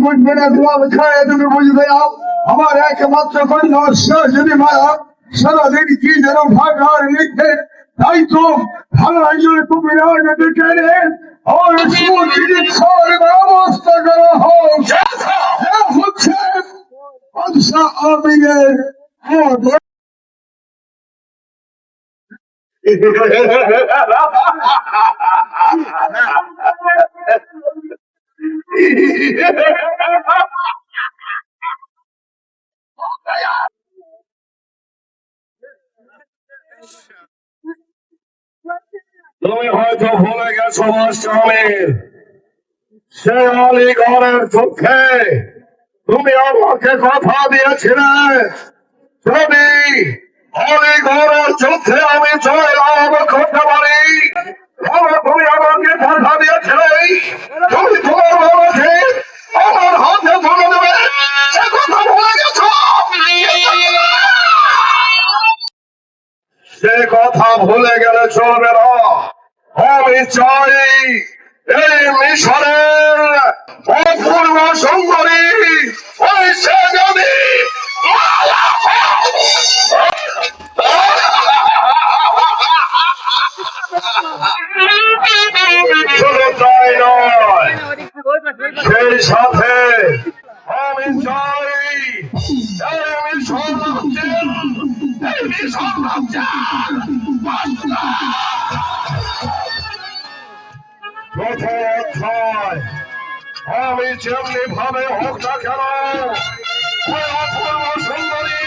বুঝবে না তোমার খায় তুমি বুঝবে না আমার একমাত্র কন্যা যদি মায়া সারাদিন কি যেন ভাগার লিখে তাই তো ভাঙার জন্য তুমি না যেতে চাইলে আমার চিকিৎসার ব্যবস্থা করা হোক এ হচ্ছে বাদশাহ আমিনের তুমি হয়তো ভুলে গেছো সে চোখে তুমি আমাকে কথা দিয়েছিলে। যদি ঘরের চোখে আমি জয় লাভ করতে পারি। তুমি আমাকে কথা দিয়েছিলে। কথা ভুলে গেলে চলবে না। আমি চাই এই মিশরের অপূর্ব সুন্দরী ওই সে যদি সেই সাথে আমি চাই এই মিশর এই মিশর আমি যেমনি ভাবে হোক না কেন সুন্দরী